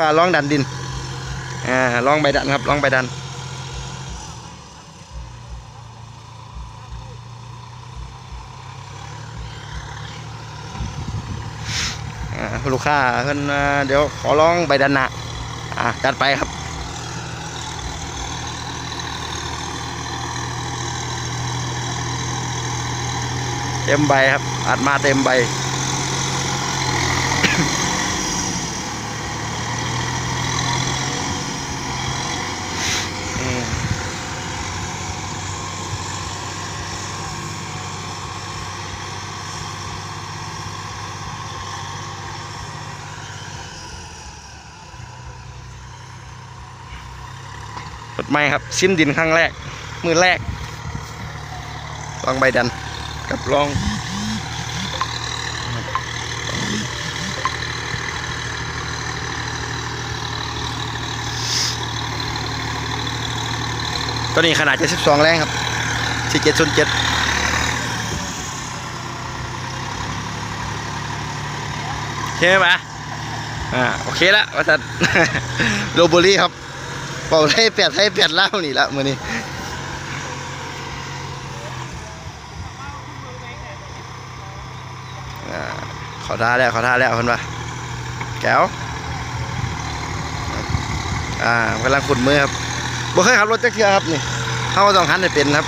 ค้าลองดันดิน อ่าลองใบดันครับลองใบดันอ่าลูกค้าเพิ่นเดี๋ยวขอลองใบดันหนะอ่าจัดไปครับเต็มใบครับอัดมาเต็มใบ รถไม่ครับ ซิมดินครั้งแรก มือแรก ลองใบดันกับลองตัวนี้ขนาด 72 แรงครับ47ส่วน7ใช่ไหมอ่า โอเคละว่าจะโรบุรี่ครับ เป่าให้แปดให้แปดเล่านี่ละมือนี้อ่ขอท่าแล้วขอท่าแล้วคนว่าแก้วอ่ากำลังขุดมือครับบ่เคยขับรถจักเทื่อครับนี่เขาต้องหันให้เป็นครับ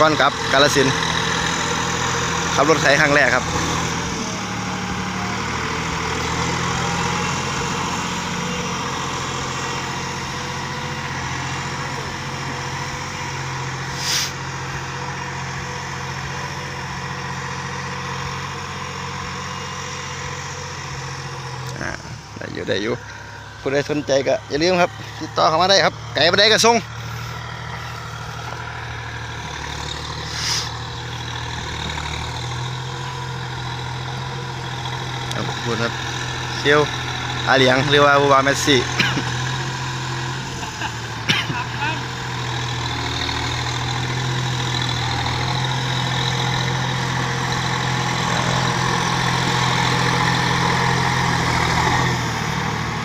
ก่อนกลับกาลสินขับรถไถครั้งแรกครับ อยู่ได้อยู่ผู้ใดสนใจก็อย่าลืมครับ ติดต่อเข้ามาได้ครับ ไก่ไปได้ก็ส่งครับขอบคุณครับเซียวอาเหลียงหรือว่าบูบาเมสซี่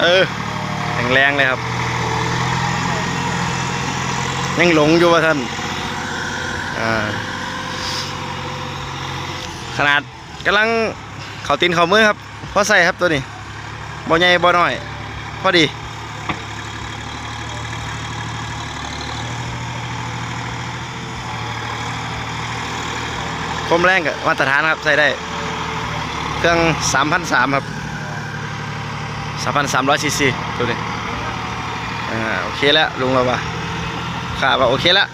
เออแข็งแรงเลยครับ ยังหลงอยู่ว่าท่านอ่าขนาดกำลังเขาตีนเขามือครับพอใส่ครับตัวนี้บ่ใหญ่บ่น้อย พอดีคมแรงกับมาตรฐานครับ ใส่ได้ เครื่อง 3,300 ครับ สามพันสามร้อยซีซีตัวนี้อ่าโอเคแล้วลุงเราว่าขาว่าโอเคแล้ว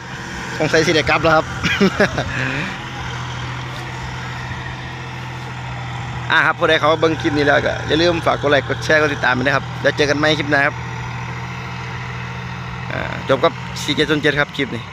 คงใส่สีเด็กกลับแล้วครับอ่าครับผู้ใดเขาเบิ่งคลิปนี้แล้วก็อย่าลืมฝากกดไลค์กดแชร์กดติดตามไปนะครับแล้วเจอกันใหม่คลิปหน้าครับอ่าจบกับ4 7 7ครับคลิปนี้